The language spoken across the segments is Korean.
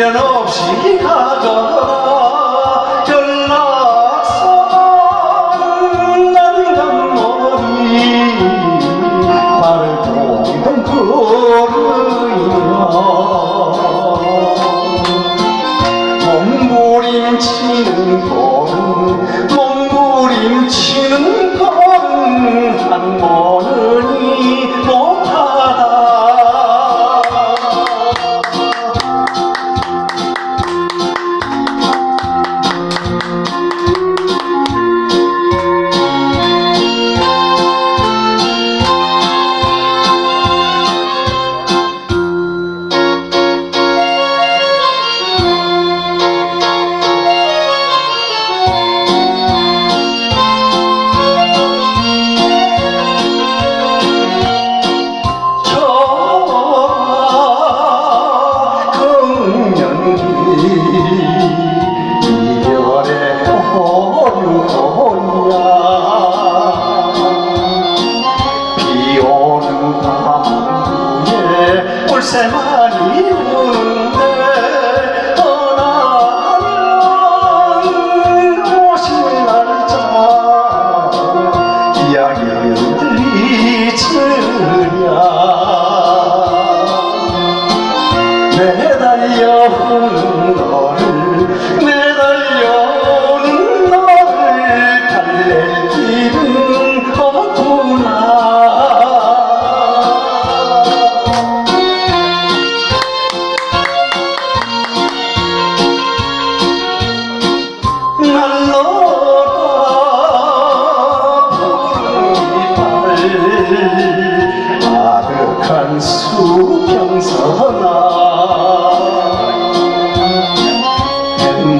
미련 없이 가져가 전락선 난간 머리 발을 동동 구르며 몸부림치는 물새만이 우는데 떠나는 오실 날짜 이야기들이 매달려오는 너를 매달려오는 아득한 수평선아.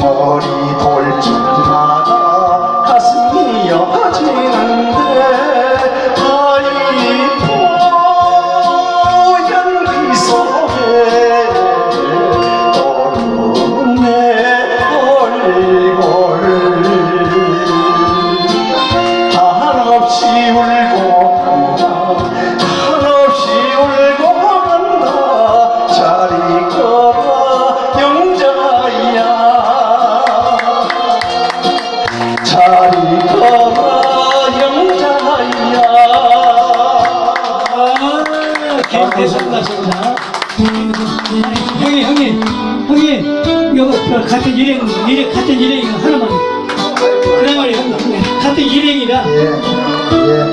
머리 돌쯤마다 가슴이 여지는 진짜. 형님, 형님, 형님, 이거 저 같은 일행, 일행 같은 일행 하나만. 그래 말이야. 같은 일행이라. 예, 예.